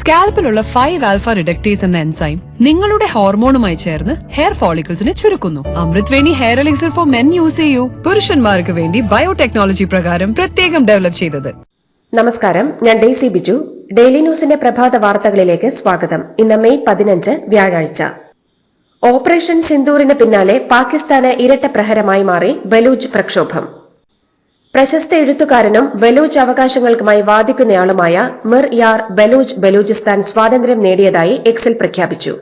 സ്കാൽപ്പിലുള്ള five alpha reductase എന്ന enzyme നിങ്ങളുടെ ഹോർമോണുമായി ചേർന്ന് ഹെയർ ഫോളിക്കിൾസിനെ ചുരുക്കുന്നു. Amrut Veni hair elixir for men use ചെയ്യൂ. പുരുഷന്മാർക്ക് വേണ്ടി ബയോടെക്നോളജി പ്രകാരം പ്രത്യേകം ഡെവലപ്പ് ചെയ്തത്. നമസ്കാരം. ഞാൻ ഡെയ്സി ബിജു. ഡെയിലി ന്യൂസിന്റെ പ്രഭാത വാർത്തകളിലേക്ക് സ്വാഗതം. ഇന്ന് മെയ് പതിനഞ്ച് വ്യാഴാഴ്ച. ഓപ്പറേഷൻ സിന്ദൂറിന് പിന്നാലെ പാകിസ്ഥാന് ഇരട്ട പ്രഹരമായി മാറി ബലൂജ് പ്രക്ഷോഭം. പ്രശസ്ത എഴുത്തുകാരനും ബലൂച്ച് അവകാശങ്ങൾക്കുമായി വാദിക്കുന്നയാളുമായ മിർ യാർ ബലൂച്ച് ബലൂചിസ്ഥാൻ സ്വാതന്ത്ര്യം നേടിയതായി എക്സിൽ പ്രഖ്യാപിച്ചു.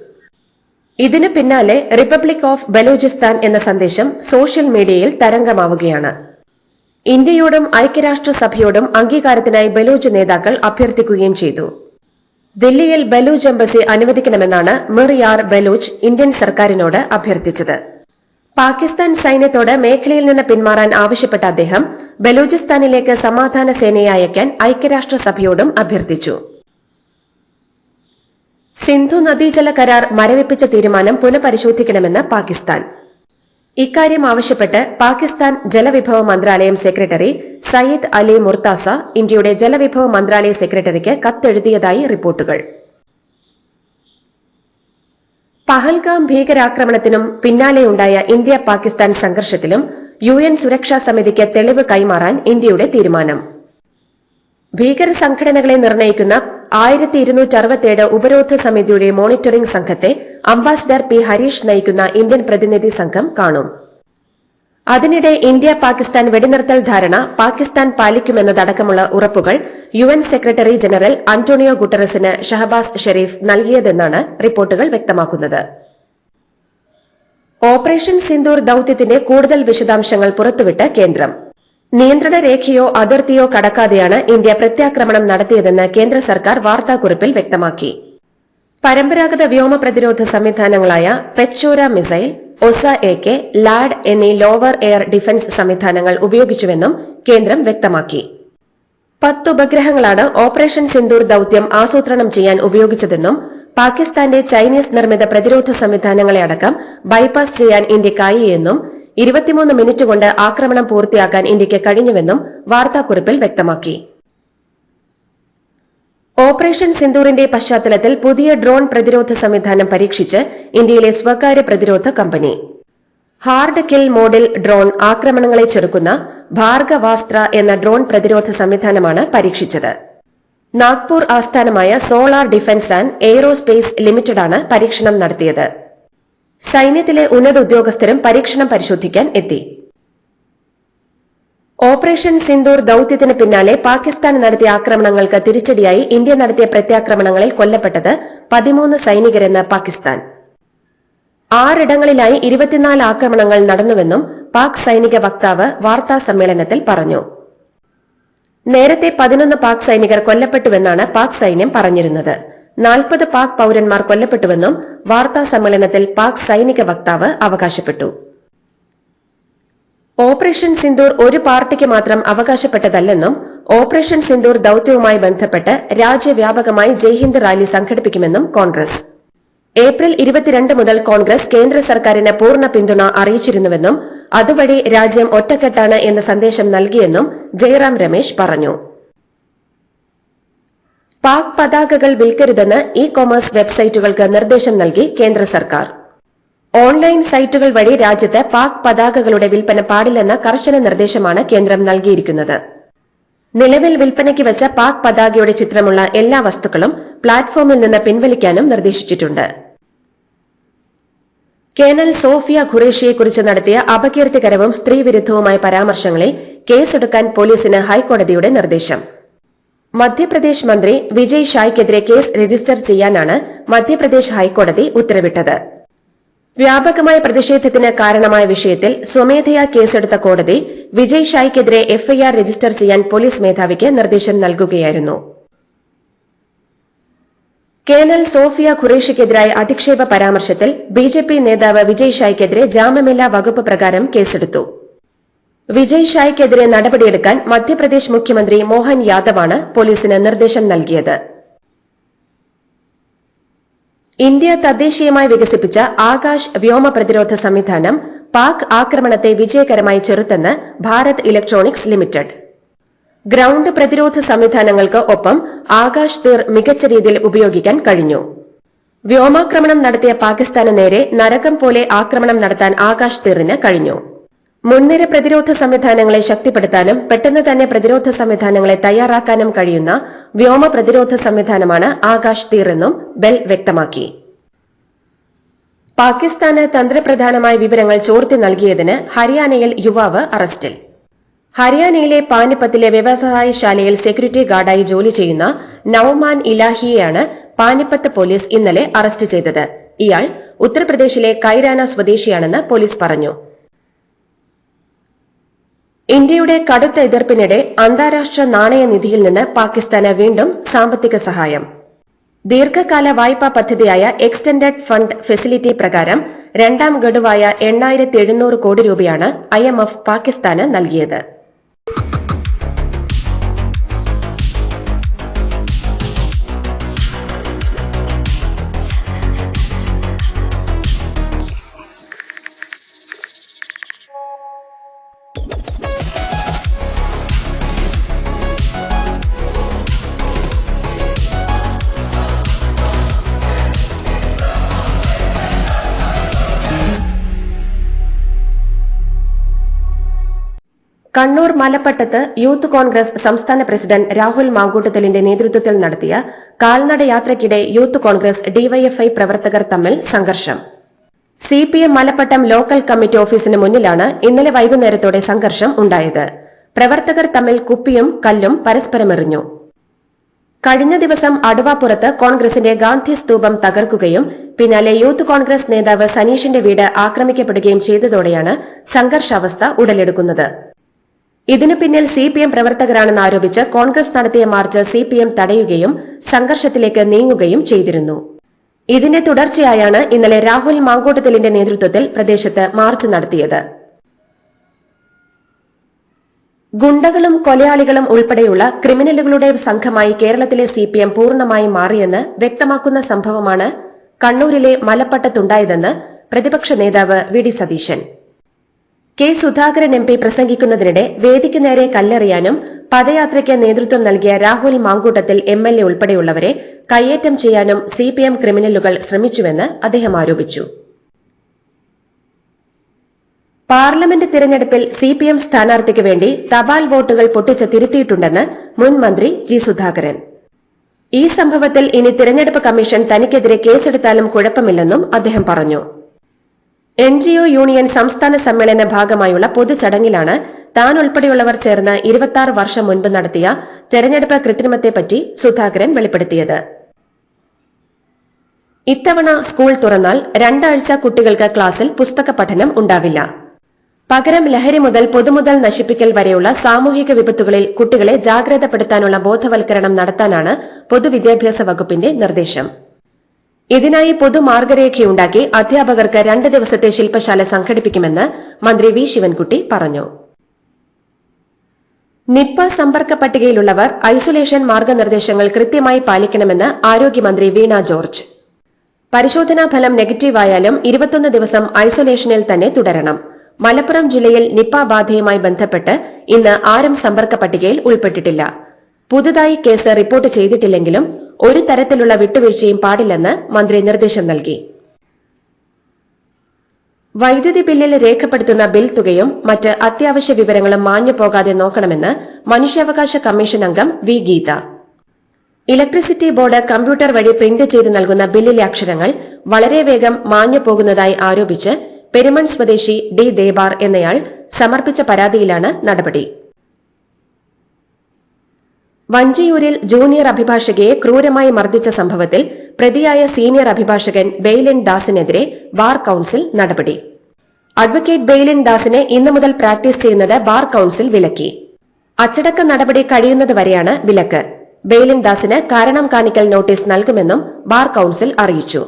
ഇതിനു പിന്നാലെ റിപ്പബ്ലിക് ഓഫ് ബലൂചിസ്ഥാൻ എന്ന സന്ദേശം സോഷ്യൽ മീഡിയയിൽ തരംഗമാവുകയാണ്. ഇന്ത്യയോടും ഐക്യരാഷ്ട്രസഭയോടും അംഗീകാരത്തിനായി ബലൂച്ച് നേതാക്കൾ അഭ്യർത്ഥിക്കുകയും ചെയ്തു. ദില്ലിയിൽ ബലൂച്ച് എംബസി അനുവദിക്കണമെന്നാണ് മിർ യാർ ബലൂച്ച് ഇന്ത്യൻ സർക്കാരിനോട് അഭ്യർത്ഥിച്ചത്. പാകിസ്ഥാൻ സൈന്യത്തോട് മേഖലയിൽ നിന്ന് പിന്മാറാൻ ആവശ്യപ്പെട്ട അദ്ദേഹം ബലൂചിസ്ഥാനിലേക്ക് സമാധാന സേനയെ അയക്കാൻ ഐക്യരാഷ്ട്രസഭയോടും അഭ്യർത്ഥിച്ചു. സിന്ധു നദീജല കരാർ മരവിപ്പിച്ച തീരുമാനം പുനഃപരിശോധിക്കണമെന്ന് പാകിസ്ഥാൻ. ഇക്കാര്യം ആവശ്യപ്പെട്ട് പാകിസ്ഥാൻ ജലവിഭവ മന്ത്രാലയം സെക്രട്ടറി സയ്യിദ് അലി മുർത്താസ ഇന്ത്യയുടെ ജലവിഭവ മന്ത്രാലയ സെക്രട്ടറിക്ക് കത്തെഴുതിയതായി റിപ്പോർട്ടുകൾ. പഹൽഗാം ഭീകരാക്രമണത്തിനും പിന്നാലെയുണ്ടായ ഇന്ത്യ പാകിസ്ഥാൻ സംഘർഷത്തിലും യു എൻ സുരക്ഷാ സമിതിക്ക് തെളിവ് കൈമാറാൻ ഇന്ത്യയുടെ തീരുമാനം. ഭീകര സംഘടനകളെ നിർണയിക്കുന്ന ആയിരത്തി ഇരുന്നൂറ്റി അറുപത്തിയേഴ് ഉപരോധ സമിതിയുടെ മോണിറ്ററിംഗ് സംഘത്തെ അംബാസിഡർ പി ഹരീഷ് നയിക്കുന്ന ഇന്ത്യൻ പ്രതിനിധി സംഘം കാണും. അതിനിടെ ഇന്ത്യ പാകിസ്ഥാൻ വെടിനിർത്തൽ ധാരണ പാകിസ്ഥാൻ പാലിക്കുമെന്നതടക്കമുള്ള ഉറപ്പുകൾ U N secretary general Antonio ഗുട്ടറസിന് Shahbaz Sharif നൽകിയതെന്നാണ് റിപ്പോർട്ടുകൾ വ്യക്തമാക്കുന്നത്. ഓപ്പറേഷൻ സിന്ദൂർ ദൌത്യത്തിന്റെ കൂടുതൽ വിശദാംശങ്ങൾ പുറത്തുവിട്ട് കേന്ദ്രം. നിയന്ത്രണ രേഖയോ അതിർത്തിയോ കടക്കാതെയാണ് ഇന്ത്യ പ്രത്യാക്രമണം നടത്തിയതെന്ന് കേന്ദ്ര സർക്കാർ വാർത്താക്കുറിപ്പിൽ വ്യക്തമാക്കി. പരമ്പരാഗത വ്യോമ പ്രതിരോധ സംവിധാനങ്ങളായ Pechora missile Osa A K LAD എന്നീ ലോവർ എയർ ഡിഫൻസ് സംവിധാനങ്ങൾ ഉപയോഗിച്ചുവെന്നും കേന്ദ്രം വ്യക്തമാക്കി. പത്ത് ഉപഗ്രഹങ്ങളാണ് ഓപ്പറേഷൻ സിന്ദൂർ ദൌത്യം ആസൂത്രണം ചെയ്യാൻ ഉപയോഗിച്ചതെന്നും പാകിസ്ഥാന്റെ ചൈനീസ് നിർമ്മിത പ്രതിരോധ സംവിധാനങ്ങളെ അടക്കം ബൈപാസ് ചെയ്യാൻ ഇന്ത്യക്കായി എന്നും ഇരുപത്തിമൂന്ന് മിനിറ്റ് കൊണ്ട് ആക്രമണം പൂർത്തിയാക്കാൻ ഇന്ത്യയ്ക്ക് കഴിഞ്ഞുവെന്നും വാർത്താക്കുറിപ്പിൽ വ്യക്തമാക്കി. ഓപ്പറേഷൻ സിന്ദൂറിന്റെ പശ്ചാത്തലത്തിൽ പുതിയ ഡ്രോൺ പ്രതിരോധ സംവിധാനം പരീക്ഷിച്ച് ഇന്ത്യയിലെ സ്വകാര്യ പ്രതിരോധ കമ്പനി. ഹാർഡ് കിൽ മോഡിൽ ഡ്രോൺ ആക്രമണങ്ങളെ ചെറുക്കുന്ന ഭാർഗവാസ്ത്ര എന്ന ഡ്രോൺ പ്രതിരോധ സംവിധാനമാണ് പരീക്ഷിച്ചത്. നാഗ്പൂർ ആസ്ഥാനമായ സോളാർ ഡിഫൻസ് ആൻഡ് എയ്റോസ്പേസ് ലിമിറ്റഡാണ് പരീക്ഷണം നടത്തിയത്. സൈന്യത്തിലെ ഉന്നത ഉദ്യോഗസ്ഥരും പരീക്ഷണം പരിശോധിക്കാൻ എത്തി. ഓപ്പറേഷൻ സിന്ദൂർ ദൌത്യത്തിന് പിന്നാലെ പാകിസ്ഥാൻ നടത്തിയ ആക്രമണങ്ങൾക്ക് തിരിച്ചടിയായി ഇന്ത്യ നടത്തിയ പ്രത്യാക്രമണങ്ങളിൽ കൊല്ലപ്പെട്ടത് പതിമൂന്ന് സൈനികരെന്ന് പാകിസ്ഥാൻ. ആറിടങ്ങളിലായി ഇരുപത്തിനാല് ആക്രമണങ്ങൾ നടന്നുവെന്നും പാക് സൈനിക വക്താവ് വാർത്താ സമ്മേളനത്തിൽ പറഞ്ഞു. നേരത്തെ പതിനൊന്ന് പാക് സൈനികർ കൊല്ലപ്പെട്ടുവെന്നാണ് പാക് സൈന്യം പറഞ്ഞിരുന്നത്. നാൽപ്പത് പാക് പൌരന്മാർ കൊല്ലപ്പെട്ടുവെന്നും വാർത്താ സമ്മേളനത്തിൽ പാക് സൈനിക വക്താവ് അവകാശപ്പെട്ടു. ഓപ്പറേഷൻ സിന്ദൂർ ഒരു പാർട്ടിക്ക് മാത്രം അവകാശപ്പെട്ടതല്ലെന്നും ഓപ്പറേഷൻ സിന്ദൂർ ദൌത്യവുമായി ബന്ധപ്പെട്ട് രാജ്യവ്യാപകമായി ജയ്ഹിന്ദ് റാലി സംഘടിപ്പിക്കുമെന്നും കോൺഗ്രസ്. ഏപ്രിൽ ഇരുപത്തിരണ്ട് മുതൽ കോൺഗ്രസ് കേന്ദ്ര സർക്കാരിന് പൂർണ പിന്തുണ അറിയിച്ചിരുന്നുവെന്നും അതുവഴി രാജ്യം ഒറ്റക്കെട്ടാണ് എന്ന സന്ദേശം നൽകിയെന്നും ജയറാം രമേശ് പറഞ്ഞു. പാക് പതാകകൾ വിൽക്കരുതെന്ന് ഇ കൊമേഴ്സ് വെബ്സൈറ്റുകൾക്ക് നിർദ്ദേശം നൽകി കേന്ദ്ര സർക്കാർ. ഓൺലൈൻ സൈറ്റുകൾ വഴി രാജ്യത്ത് പാക് പതാകകളുടെ വിൽപ്പന പാടില്ലെന്ന കർശന നിർദ്ദേശമാണ് കേന്ദ്രം നൽകിയിരിക്കുന്നത്. നിലവിൽ വിൽപ്പനയ്ക്ക് വെച്ച പാക് പതാകയുടെ ചിത്രമുള്ള എല്ലാ വസ്തുക്കളും പ്ലാറ്റ്ഫോമിൽ നിന്ന് പിൻവലിക്കാനും നിർദ്ദേശിച്ചിട്ടുണ്ട്. കേണൽ സോഫിയ ഖുറേഷിയെക്കുറിച്ച് നടത്തിയ അപകീർത്തികരവും സ്ത്രീവിരുദ്ധവുമായ പരാമർശങ്ങളിൽ കേസെടുക്കാൻ പോലീസിന് ഹൈക്കോടതിയുടെ നിർദ്ദേശം. മധ്യപ്രദേശ് മന്ത്രി വിജയ് ഷായ്ക്കെതിരെ കേസ് രജിസ്റ്റർ ചെയ്യാനാണ് മധ്യപ്രദേശ് ഹൈക്കോടതി ഉത്തരവിട്ടത്. വ്യാപകമായ പ്രതിഷേധത്തിന് കാരണമായ വിഷയത്തിൽ സ്വമേധയാ കേസെടുത്ത കോടതി വിജയ് ഷായ്ക്കെതിരെ എഫ്ഐആർ രജിസ്റ്റർ ചെയ്യാൻ പോലീസ് മേധാവിക്ക് നിർദ്ദേശം നൽകുകയായിരുന്നു. കേണൽ സോഫിയ ഖുറേഷിക്കെതിരായ അധിക്ഷേപ പരാമർശത്തിൽ ബിജെപി നേതാവ് വിജയ് ഷായ്ക്കെതിരെ ജാമ്യമില്ലാ വകുപ്പ് പ്രകാരം കേസെടുത്തു. വിജയ് ഷായ്ക്കെതിരെ നടപടിയെടുക്കാൻ മധ്യപ്രദേശ് മുഖ്യമന്ത്രി മോഹൻ യാദവാണ് പോലീസിന് നിർദ്ദേശം നൽകിയത്. ഇന്ത്യ തദ്ദേശീയമായി വികസിപ്പിച്ച ആകാശ് വ്യോമ പ്രതിരോധ സംവിധാനം പാക് ആക്രമണത്തെ വിജയകരമായി ചെറുത്തെന്ന് ഭാരത് ഇലക്ട്രോണിക്സ് ലിമിറ്റഡ്. ഗ്രൌണ്ട് പ്രതിരോധ സംവിധാനങ്ങൾക്ക് ഒപ്പം ആകാശ് തീർ മികച്ച രീതിയിൽ ഉപയോഗിക്കാൻ കഴിഞ്ഞു. വ്യോമാക്രമണം നടത്തിയ പാകിസ്ഥാന് നേരെ നരകം പോലെ ആക്രമണം നടത്താൻ ആകാശ് തീറിന് കഴിഞ്ഞു. മുൻനിര പ്രതിരോധ സംവിധാനങ്ങളെ ശക്തിപ്പെടുത്താനും പെട്ടെന്ന് തന്നെ പ്രതിരോധ സംവിധാനങ്ങളെ തയ്യാറാക്കാനും കഴിയുന്ന വ്യോമ പ്രതിരോധ സംവിധാനമാണ് ആകാശ് തീർ എന്നും ബെൽ വ്യക്തമാക്കി. പാകിസ്ഥാന് തന്ത്രപ്രധാനമായ വിവരങ്ങൾ ചോർത്തി നൽകിയതിന് ഹരിയാനയിൽ യുവാവ് അറസ്റ്റിൽ. ഹരിയാനയിലെ പാനിപ്പത്തിലെ വ്യവസായശാലയിൽ സെക്യൂരിറ്റി ഗാർഡായി ജോലി ചെയ്യുന്ന നവമാൻ ഇലാഹിയെയാണ് പാനിപ്പത്ത് പോലീസ് ഇന്നലെ അറസ്റ്റ് ചെയ്തത്. ഇയാൾ ഉത്തർപ്രദേശിലെ കൈരാന സ്വദേശിയാണെന്ന് പോലീസ് പറഞ്ഞു. ഇന്ത്യയുടെ കടുത്ത എതിർപ്പിനിടെ അന്താരാഷ്ട്ര നാണയ നിധിയിൽ നിന്ന് പാകിസ്ഥാന് വീണ്ടും സാമ്പത്തിക സഹായം. ദീർഘകാല വായ്പാ പദ്ധതിയായ എക്സ്റ്റൻഡഡ് ഫണ്ട് ഫെസിലിറ്റി പ്രകാരം രണ്ടാം ഗഡുവായ എണ്ണായിരത്തി എഴുന്നൂറ് കോടി രൂപയാണ് ഐ എം എഫ് പാകിസ്ഥാന് നൽകിയത്. കണ്ണൂർ മലപ്പട്ടത്ത് യൂത്ത് കോൺഗ്രസ് സംസ്ഥാന പ്രസിഡന്റ് രാഹുൽ മാങ്കൂട്ടത്തലിന്റെ നേതൃത്വത്തിൽ നടത്തിയ കാൽനട യാത്രയ്ക്കിടെ യൂത്ത് കോൺഗ്രസ് ഡിവൈഎഫ്ഐ പ്രവർത്തകർ തമ്മിൽ സംഘർഷം. സിപിഎം മലപ്പട്ടം ലോക്കൽ കമ്മിറ്റി ഓഫീസിന് മുന്നിലാണ് ഇന്നലെ വൈകുന്നേരത്തോടെ സംഘർഷം ഉണ്ടായത്. പ്രവർത്തകർ തമ്മിൽ കുപ്പിയും കല്ലും പരസ്പരമെറിഞ്ഞു. കഴിഞ്ഞ ദിവസം അടുവാപ്പുറത്ത് കോൺഗ്രസിന്റെ ഗാന്ധി സ്തൂപം തകർക്കുകയും പിന്നാലെ യൂത്ത് കോൺഗ്രസ് നേതാവ് സനീഷിന്റെ വീട് ആക്രമിക്കപ്പെടുകയും ചെയ്തതോടെയാണ് സംഘർഷാവസ്ഥ ഉടലെടുക്കുന്നത്. ഇതിനു പിന്നിൽ സി പി എം പ്രവർത്തകരാണെന്ന് ആരോപിച്ച് കോൺഗ്രസ് നടത്തിയ മാർച്ച് സി പി എം തടയുകയും സംഘർഷത്തിലേക്ക് നീങ്ങുകയും ചെയ്തിരുന്നു. ഇതിന്റെ തുടർച്ചയായാണ് ഇന്നലെ രാഹുൽ മാങ്കോട്ടത്തിലിന്റെ നേതൃത്വത്തിൽ പ്രദേശത്ത് മാർച്ച് നടത്തിയത്. ഗുണ്ടകളും കൊലയാളികളും ഉൾപ്പെടെയുള്ള ക്രിമിനലുകളുടെ സംഘമായി കേരളത്തിലെ സി പി എം പൂർണമായും മാറിയെന്ന് വ്യക്തമാക്കുന്ന സംഭവമാണ് കണ്ണൂരിലെ മലപ്പട്ടത്തുണ്ടായതെന്ന് പ്രതിപക്ഷ നേതാവ് V D Satheesan. K Sudhakaran M P പ്രസംഗിക്കുന്നതിനിടെ വേദിക്ക് നേരെ കല്ലെറിയാനും പദയാത്രയ്ക്ക് നേതൃത്വം നൽകിയ Rahul Mamkootathil M L A ഉൾപ്പെടെയുള്ളവരെ കയ്യേറ്റം ചെയ്യാനും സി പി എം ക്രിമിനലുകൾ ശ്രമിച്ചുവെന്ന് അദ്ദേഹം ആരോപിച്ചു. പാർലമെന്റ് തിരഞ്ഞെടുപ്പിൽ എം സ്ഥാനാർത്ഥിക്ക് വേണ്ടി തപാൽ വോട്ടുകൾ പൊട്ടിച്ച് തിരുത്തിയിട്ടുണ്ടെന്ന് മുൻ മന്ത്രി ജി സുധാകരൻ. ഈ സംഭവത്തിൽ ഇനി തിരഞ്ഞെടുപ്പ് കമ്മീഷൻ തനിക്കെതിരെ കേസെടുത്താലും കുഴപ്പമില്ലെന്നും അദ്ദേഹം പറഞ്ഞു. എൻ ജി ഒ യൂണിയൻ സംസ്ഥാന സമ്മേളന ഭാഗമായുള്ള പൊതുചടങ്ങിലാണ് താൻ ഉൾപ്പെടെയുള്ളവർ ചേർന്ന് ഇരുപത്തിയാറ് വർഷം മുൻപ് നടത്തിയ തെരഞ്ഞെടുപ്പ് കൃത്രിമത്തെപ്പറ്റി സുധാകരൻ വെളിപ്പെടുത്തിയത്. ഇത്തവണ സ്കൂൾ തുറന്നാൽ രണ്ടാഴ്ച കുട്ടികൾക്ക് ക്ലാസ്സിൽ പുസ്തക പഠനം ഉണ്ടാവില്ല. പകരം ലഹരി മുതൽ പൊതുമുതൽ നശിപ്പിക്കൽ വരെയുള്ള സാമൂഹിക വിപത്തുകളിൽ കുട്ടികളെ ജാഗ്രതപ്പെടുത്താനുള്ള ബോധവൽക്കരണം നടത്താനാണ് പൊതുവിദ്യാഭ്യാസ വകുപ്പിന്റെ നിർദ്ദേശം. ഇതിനായി പൊതുമാർഗരേഖയുണ്ടാക്കി അധ്യാപകർക്ക് രണ്ട് ദിവസത്തെ ശില്പശാല സംഘടിപ്പിക്കുമെന്ന് മന്ത്രി വി ശിവൻകുട്ടി പറഞ്ഞു. നിപ്പ സമ്പർക്ക പട്ടികയിലുള്ളവർ ഐസൊലേഷൻ മാർഗനിർദ്ദേശങ്ങൾ കൃത്യമായി പാലിക്കണമെന്ന് ആരോഗ്യമന്ത്രി വീണ ജോർജ്. പരിശോധനാ ഫലം നെഗറ്റീവായാലും ഇരുപത്തൊന്ന് ദിവസം ഐസൊലേഷനിൽ തന്നെ തുടരണം. മലപ്പുറം ജില്ലയിൽ നിപ്പ ബാധയുമായി ബന്ധപ്പെട്ട് ഇന്ന് ആരും സമ്പർക്ക പട്ടികയിൽ ഉൾപ്പെട്ടിട്ടില്ല. പുതുതായി കേസ് റിപ്പോർട്ട് ചെയ്തിട്ടില്ലെങ്കിലും ഒരു തരത്തിലുള്ള വിട്ടുവീഴ്ചയും പാടില്ലെന്ന് മന്ത്രി നിർദ്ദേശം നൽകി. വൈദ്യുതി ബില്ലിൽ രേഖപ്പെടുത്തുന്ന ബിൽ തുകയും മറ്റ് അത്യാവശ്യ വിവരങ്ങളും മാഞ്ഞു പോകാതെ നോക്കണമെന്ന് മനുഷ്യാവകാശ കമ്മീഷൻ അംഗം V Geetha. Electricity board computer വഴി പ്രിന്റ് ചെയ്ത് നൽകുന്ന ബില്ലിലെ അക്ഷരങ്ങൾ വളരെ വേഗം മാഞ്ഞു പോകുന്നതായി ആരോപിച്ച് പെരുമൺ സ്വദേശി ഡി ദേബാർ എന്നയാൾ സമർപ്പിച്ച പരാതിയിലാണ് നടപടി. വഞ്ചിയൂരിൽ ജൂനിയർ അഭിഭാഷകയെ ക്രൂരമായി മർദ്ദിച്ച സംഭവത്തിൽ പ്രതിയായ സീനിയർ അഭിഭാഷകൻ ബെയ്ലിൻ ദാസിനെതിരെ ബാർ കൌൺസിൽ നടപടി. അഡ്വക്കേറ്റ് ബെയ്ലിൻ ദാസിനെ ഇന്നു മുതൽ പ്രാക്ടീസ് ചെയ്യുന്നത് ബാർ കൌൺസിൽ വിലക്കി. അച്ചടക്ക നടപടി കഴിയുന്നതുവരെയാണ് വിലക്ക്. ബെയ്ലിൻ ദാസിന് കാരണം കാണിക്കൽ നോട്ടീസ് നൽകുമെന്നും ബാർ കൌൺസിൽ അറിയിച്ചു.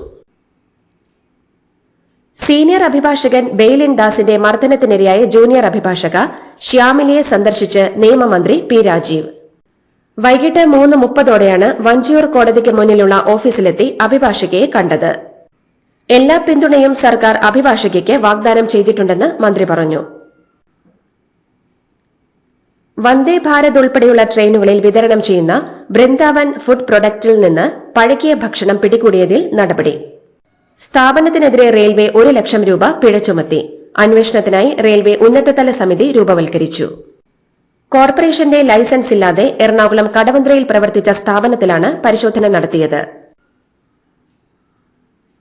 സീനിയർ അഭിഭാഷകൻ ബെയ്ലിൻ ദാസിന്റെ മർദ്ദനത്തിനിരയായ ജൂനിയർ അഭിഭാഷക ശ്യാമിലിയെ സന്ദർശിച്ച് നിയമമന്ത്രി പി രാജീവ്. വൈകിട്ട് മൂന്ന് മുപ്പതോടെയാണ് വഞ്ചിയൂർ കോടതിക്ക് മുന്നിലുള്ള ഓഫീസിലെത്തി അഭിഭാഷകയെ കണ്ടത്. എല്ലാ പിന്തുണയും സർക്കാർ അഭിഭാഷകയ്ക്ക് വാഗ്ദാനം ചെയ്തിട്ടുണ്ടെന്ന് മന്ത്രി പറഞ്ഞു. വന്ദേ ഭാരത് ഉൾപ്പെടെയുള്ള ട്രെയിനുകളിൽ വിതരണം ചെയ്യുന്ന ബൃന്ദാവൻ ഫുഡ് പ്രൊഡക്റ്റിൽ നിന്ന് പഴകിയ ഭക്ഷണം പിടികൂടിയതിൽ നടപടി. സ്ഥാപനത്തിനെതിരെ റെയിൽവേ ഒരു ലക്ഷം രൂപ പിഴ ചുമത്തി. അന്വേഷണത്തിനായി റെയിൽവേ ഉന്നതതല സമിതി രൂപവൽക്കരിച്ചു. കോർപ്പറേഷന്റെ ലൈസൻസ് ഇല്ലാതെ എറണാകുളം കടവന്ത്രയിൽ പ്രവർത്തിച്ച സ്ഥാപനത്തിലാണ് പരിശോധന നടത്തിയത്.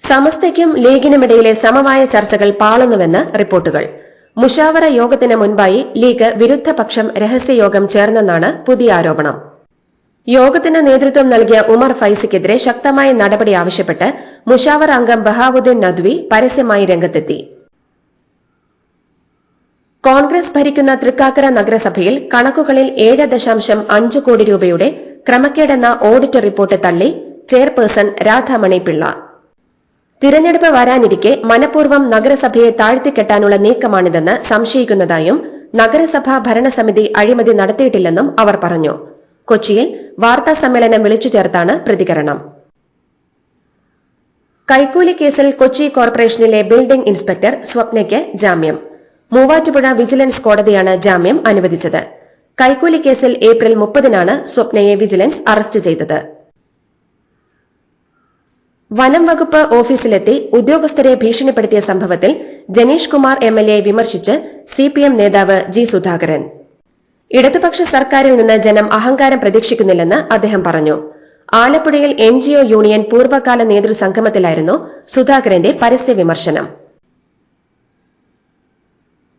സമസ്തയ്ക്കും ലീഗിനുമിടയിലെ സമവായ ചർച്ചകൾ പാളുന്നുവെന്ന് റിപ്പോർട്ടുകൾ. മുഷാവറ യോഗത്തിന് മുൻപായി ലീഗ് വിരുദ്ധപക്ഷം രഹസ്യയോഗം ചേർന്നെന്നാണ് പുതിയ ആരോപണം. യോഗത്തിന് നേതൃത്വം നൽകിയ ഉമർ ഫൈസിക്കെതിരെ ശക്തമായ നടപടി ആവശ്യപ്പെട്ട് മുഷാവർ അംഗം ബഹാവുദ്ദീൻ നദ്വി പരസ്യമായി രംഗത്തെത്തി. കോൺഗ്രസ് ഭരിക്കുന്ന തൃക്കാക്കര നഗരസഭയിൽ കണക്കുകളിൽ ഏഴ് ദശാംശം അഞ്ച് കോടി രൂപയുടെ ക്രമക്കേടെന്ന ഓഡിറ്റ് റിപ്പോർട്ട് തള്ളി ചെയർപേഴ്സൺ രാധാമണി പിള്ള തിരഞ്ഞെടുപ്പ് വരാനിരിക്കെ മനഃപൂർവം നഗരസഭയെ താഴ്ത്തിക്കെട്ടാനുള്ള നീക്കമാണിതെന്ന് സംശയിക്കുന്നതായും നഗരസഭാ ഭരണസമിതി അഴിമതി നടത്തിയിട്ടില്ലെന്നും അവർ പറഞ്ഞു. കൊച്ചിയിൽ വാർത്താ സമ്മേളനം വിളിച്ചു ചേർത്താണ് പ്രതികരണം. കൈക്കൂലി കേസിൽ കൊച്ചി കോർപ്പറേഷനിലെ ബിൽഡിംഗ് ഇൻസ്പെക്ടർ സ്വപ്നയ്ക്ക് ജാമ്യം. മൂവാറ്റുപുഴ വിജിലൻസ് കോടതിയാണ് ജാമ്യം അനുവദിച്ചത്. കൈക്കൂലി കേസിൽ ഏപ്രിൽ മുപ്പതിനാണ് സ്വപ്നയെ വിജിലൻസ് അറസ്റ്റ് ചെയ്തത്. വനം വകുപ്പ് ഓഫീസിലെത്തി ഉദ്യോഗസ്ഥരെ ഭീഷണിപ്പെടുത്തിയ സംഭവത്തിൽ Janeesh Kumar M L A വിമർശിച്ച് സി പി എം നേതാവ് ജി സുധാകരൻ. ഇടതുപക്ഷ സർക്കാരിൽ നിന്ന് ജനം അഹങ്കാരം പ്രതീക്ഷിക്കുന്നില്ലെന്ന് അദ്ദേഹം പറഞ്ഞു. ആലപ്പുഴയിൽ എൻ യൂണിയൻ പൂർവകാല നേതൃസംഗമത്തിലായിരുന്നു സുധാകരന്റെ പരസ്യ വിമർശനം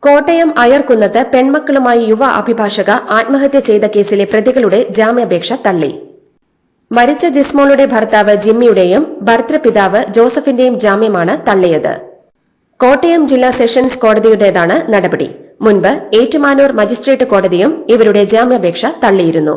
കോട്ടയം അയർക്കുന്നത്ത് പെൺമക്കളുമായി യുവ അഭിഭാഷക ആത്മഹത്യ ചെയ്ത കേസിലെ പ്രതികളുടെ ജാമ്യാപേക്ഷ തള്ളി. മരിച്ച ജിസ്മോളുടെ ഭർത്താവ് ജിമ്മിയുടെയും ഭർത്തൃപിതാവ് ജോസഫിന്റെയും ജാമ്യമാണ് തള്ളിയത്. കോട്ടയം ജില്ലാ സെഷൻസ് കോടതിയുടേതാണ് നടപടി. മുൻപ് ഏറ്റുമാനൂർ മജിസ്ട്രേറ്റ് കോടതിയും ഇവരുടെ ജാമ്യാപേക്ഷ തള്ളിയിരുന്നു.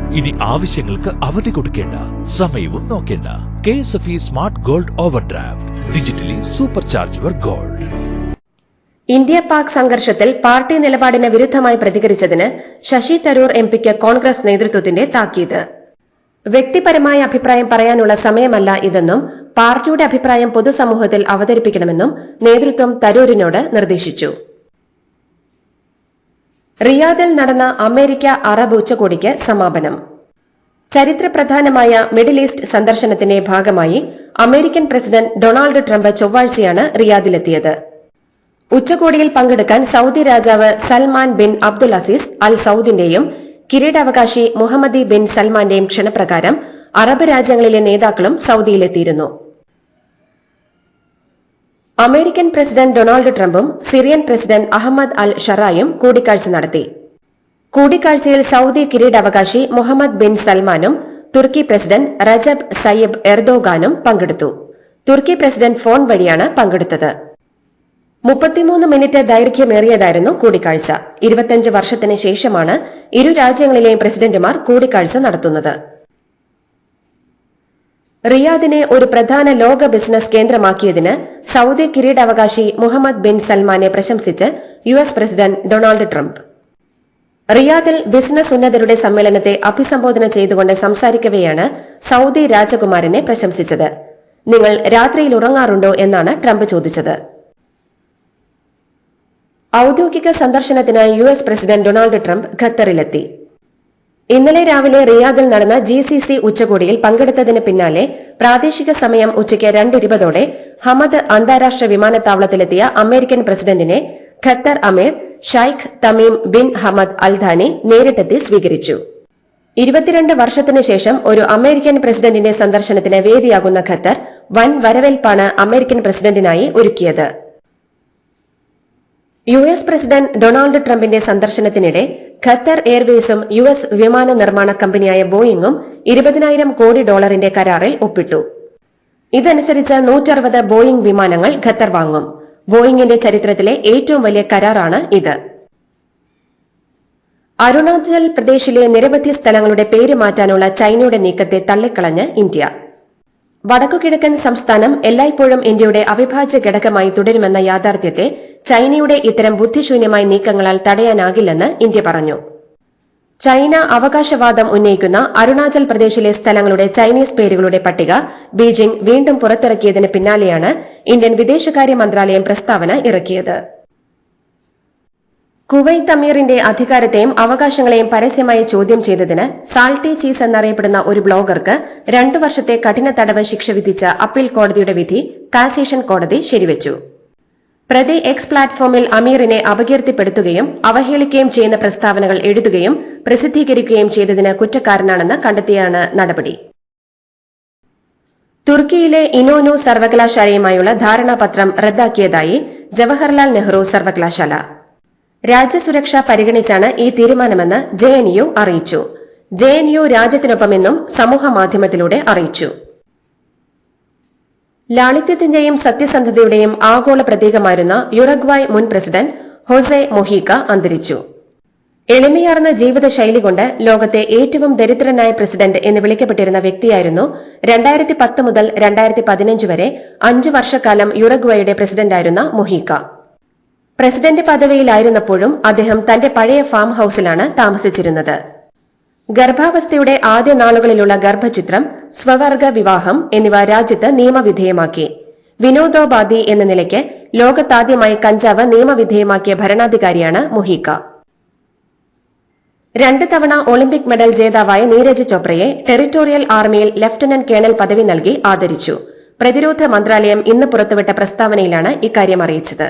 ഇനി ആവശ്യങ്ങൾക്ക് അവധി കൊടുക്കേണ്ട സമയവും നോക്കേണ്ട. K S F E smart gold overdraft digitally supercharge your gold India Pak സംഘർഷത്തിൽ പാർട്ടി നിലപാടിന് വിരുദ്ധമായി പ്രതികരിച്ചതിന് ശശി തരൂർ എംപിക്ക് കോൺഗ്രസ് നേതൃത്വത്തിന്റെ താക്കീത്. വ്യക്തിപരമായ അഭിപ്രായം പറയാനുള്ള സമയമല്ല ഇതെന്നും പാർട്ടിയുടെ അഭിപ്രായം പൊതുസമൂഹത്തിൽ അവതരിപ്പിക്കണമെന്നും നേതൃത്വം തരൂരിനോട് നിർദ്ദേശിച്ചു. റിയാദിൽ നടന്ന അമേരിക്ക അറബ് ഉച്ചകോടിക്ക് സമാപനം. ചരിത്രപ്രധാനമായ മിഡിൽ ഈസ്റ്റ് സന്ദർശനത്തിന്റെ ഭാഗമായി അമേരിക്കൻ പ്രസിഡന്റ് ഡൊണാൾഡ് ട്രംപ് ചൊവ്വാഴ്ചയാണ് റിയാദിലെത്തിയത്. ഉച്ചകോടിയിൽ പങ്കെടുക്കാൻ സൌദി രാജാവ് Salman bin Abdul Aziz Al സൌദിന്റെയും കിരീടാവകാശി മുഹമ്മദി ബിൻ സൽമാന്റെയും ക്ഷണപ്രകാരം അറബ് രാജ്യങ്ങളിലെ നേതാക്കളും സൌദിയിലെത്തിയിരുന്നു. അമേരിക്കൻ പ്രസിഡന്റ് ഡൊണാൾഡ് ട്രംപും സിറിയൻ പ്രസിഡന്റ് അഹമ്മദ് അൽ ഷറായും കൂടിക്കാഴ്ച നടത്തി. കൂടിക്കാഴ്ചയിൽ സൌദി കിരീടാവകാശി മുഹമ്മദ് ബിൻ സൽമാനും തുർക്കി പ്രസിഡന്റ് റജബ് സയ്യബ് എർദോഗാനും പങ്കെടുത്തു. തുർക്കി പ്രസിഡന്റ് ഫോൺ വഴിയാണ് പങ്കെടുത്തത്. മുപ്പത്തിമൂന്ന് മിനിറ്റ് ദൈർഘ്യമേറിയതായിരുന്നു കൂടിക്കാഴ്ച. ഇരുപത്തിയഞ്ച് വർഷത്തിന് ശേഷമാണ് ഇരു രാജ്യങ്ങളിലെയും പ്രസിഡന്റുമാർ കൂടിക്കാഴ്ച നടത്തുന്നത്. റിയാദിനെ ഒരു പ്രധാന ലോക ബിസിനസ് കേന്ദ്രമാക്കിയതിന് സൌദി കിരീടാവകാശി മുഹമ്മദ് ബിൻ സൽമാനെ പ്രശംസിച്ച് U S president Donald Trump. റിയാദിൽ ബിസിനസ് ഉന്നതരുടെ സമ്മേളനത്തെ അഭിസംബോധന ചെയ്തുകൊണ്ട് സംസാരിക്കവെയാണ് സൌദി രാജകുമാരനെ പ്രശംസിച്ചത്. നിങ്ങൾ രാത്രിയിൽ ഉറങ്ങാറുണ്ടോ എന്നാണ് ട്രംപ് ചോദിച്ചത്. ഔദ്യോഗിക സന്ദർശനത്തിന് U S president Donald Trump ഖത്തറിലെത്തി. ഇന്നലെ രാവിലെ റിയാദിൽ നടന്ന ജി സി സി ഉച്ചകോടിയിൽ പങ്കെടുത്തതിന് പിന്നാലെ പ്രാദേശിക സമയം ഉച്ചയ്ക്ക് രണ്ടിരുപതോടെ ഹമദ് അന്താരാഷ്ട്ര വിമാനത്താവളത്തിലെത്തിയ അമേരിക്കൻ പ്രസിഡന്റിനെ Qatar Emir Sheikh Tamim bin Hamad al Thani നേരിട്ടെത്തി സ്വീകരിച്ചു. ഇരുപത്തിരണ്ട് വർഷത്തിനു ശേഷം ഒരു അമേരിക്കൻ പ്രസിഡന്റിന്റെ സന്ദർശനത്തിന് വേദിയാകുന്ന ഖത്തർ വൻ വരവേൽപ്പാണ് അമേരിക്കൻ പ്രസിഡന്റിനായി ഒരുക്കിയത്. യു എസ് പ്രസിഡന്റ് ഡൊണാൾഡ് ട്രംപിന്റെ സന്ദർശനത്തിനിടെ ഖത്തർ എയർവേസും യു എസ് വിമാന നിർമ്മാണ കമ്പനിയായ ബോയിങ്ങും ഇരുപതിനായിരം കോടി ഡോളറിന്റെ കരാറിൽ ഒപ്പിട്ടു. ഇതനുസരിച്ച് നൂറ്ററുപത് ബോയിംഗ് വിമാനങ്ങൾ ഖത്തർ വാങ്ങും. ബോയിങ്ങിന്റെ ചരിത്രത്തിലെ ഏറ്റവും വലിയ കരാറാണ് ഇത്. അരുണാചൽ പ്രദേശിലെ നിരവധി സ്ഥലങ്ങളുടെ പേര് മാറ്റാനുള്ള ചൈനയുടെ നീക്കത്തെ തള്ളിക്കളഞ്ഞ് ഇന്ത്യ. വടക്കുകിഴക്കൻ സംസ്ഥാനം എല്ലായ്പ്പോഴും ഇന്ത്യയുടെ അവിഭാജ്യ ഘടകമായി തുടരുമെന്ന യാഥാർത്ഥ്യത്തെ ചൈനയുടെ ഇത്തരം ബുദ്ധിശൂന്യമായ നീക്കങ്ങളാൽ തടയാനാകില്ലെന്ന് ഇന്ത്യ പറഞ്ഞു. ചൈന അവകാശവാദം ഉന്നയിക്കുന്ന അരുണാചൽ പ്രദേശിലെ സ്ഥലങ്ങളുടെ ചൈനീസ് പേരുകളുടെ പട്ടിക ബീജിംഗ് വീണ്ടും പുറത്തിറക്കിയതിന് പിന്നാലെയാണ് ഇന്ത്യൻ വിദേശകാര്യ മന്ത്രാലയം പ്രസ്താവന ഇറക്കിയത്. കുവൈത്ത് അമീറിന്റെ അധികാരത്തെയും അവകാശങ്ങളെയും പരസ്യമായി ചോദ്യം ചെയ്തതിന് സാൾട്ടി ചീസ് എന്നറിയപ്പെടുന്ന ഒരു ബ്ലോഗർക്ക് രണ്ടു വർഷത്തെ കഠിന തടവ് ശിക്ഷ വിധിച്ച അപ്പീൽ കോടതിയുടെ വിധി കാസേഷൻ കോടതി ശരിവച്ചു. പ്രതി എക്സ് പ്ലാറ്റ്ഫോമിൽ അമീറിനെ അപകീർത്തിപ്പെടുത്തുകയും അവഹേളിക്കുകയും ചെയ്യുന്ന പ്രസ്താവനകൾ എഴുതുകയും പ്രസിദ്ധീകരിക്കുകയും ചെയ്തതിന് കുറ്റക്കാരനാണെന്ന് കണ്ടെത്തിയാണ് നടപടി. തുർക്കിയിലെ ഇനോനു സർവകലാശാലയുമായുള്ള ധാരണാപത്രം റദ്ദാക്കിയതായി ജവഹർലാൽ നെഹ്റു സർവകലാശാല. രാജ്യസുരക്ഷ പരിഗണിച്ചാണ് ഈ തീരുമാനമെന്ന് ജെ എൻ യു അറിയിച്ചു. ജെ എൻ യു രാജ്യത്തിനൊപ്പമെന്നും സമൂഹ മാധ്യമത്തിലൂടെ അറിയിച്ചു. ലാളിത്യത്തിന്റെയും സത്യസന്ധതയുടെയും ആഗോള പ്രതീകമായിരുന്ന യുറഗ്വായ് മുൻ പ്രസിഡന്റ് ഹോസെ മൊഹീക്ക അന്തരിച്ചു. എളിമയാർന്ന ജീവിതശൈലി കൊണ്ട് ലോകത്തെ ഏറ്റവും ദരിദ്രനായ പ്രസിഡന്റ് എന്ന് വിളിക്കപ്പെട്ടിരുന്ന വ്യക്തിയായിരുന്നു രണ്ടായിരത്തി പത്ത് മുതൽ രണ്ടായിരത്തി പതിനഞ്ച് വരെ അഞ്ചു വർഷക്കാലം യുറഗ്വായുടെ പ്രസിഡന്റായിരുന്ന മൊഹീക്ക. പ്രസിഡന്റ് പദവിയിലായിരുന്നപ്പോഴും അദ്ദേഹം തന്റെ പഴയ ഫാം ഹൌസിലാണ് താമസിച്ചിരുന്നത്. ഗർഭാവസ്ഥയുടെ ആദ്യ നാളുകളിലുള്ള ഗർഭചിത്രം സ്വവർഗ വിവാഹം എന്നിവ രാജ്യത്ത് നിയമവിധേയമാക്കി. വിനോദോപാധി എന്ന നിലയ്ക്ക് ലോകത്താദ്യമായി കഞ്ചാവ് നിയമവിധേയമാക്കിയ ഭരണാധികാരിയാണ് മുഹീക്ക. രണ്ട് തവണ ഒളിമ്പിക് മെഡൽ ജേതാവായ നീരജ് ചോപ്രയെ ടെറിട്ടോറിയൽ ആർമിയിൽ ലഫ്റ്റനന്റ് കേണൽ പദവി നൽകി ആദരിച്ചു. പ്രതിരോധ മന്ത്രാലയം ഇന്ന് പുറത്തുവിട്ട പ്രസ്താവനയിലാണ് ഇക്കാര്യം അറിയിച്ചത്.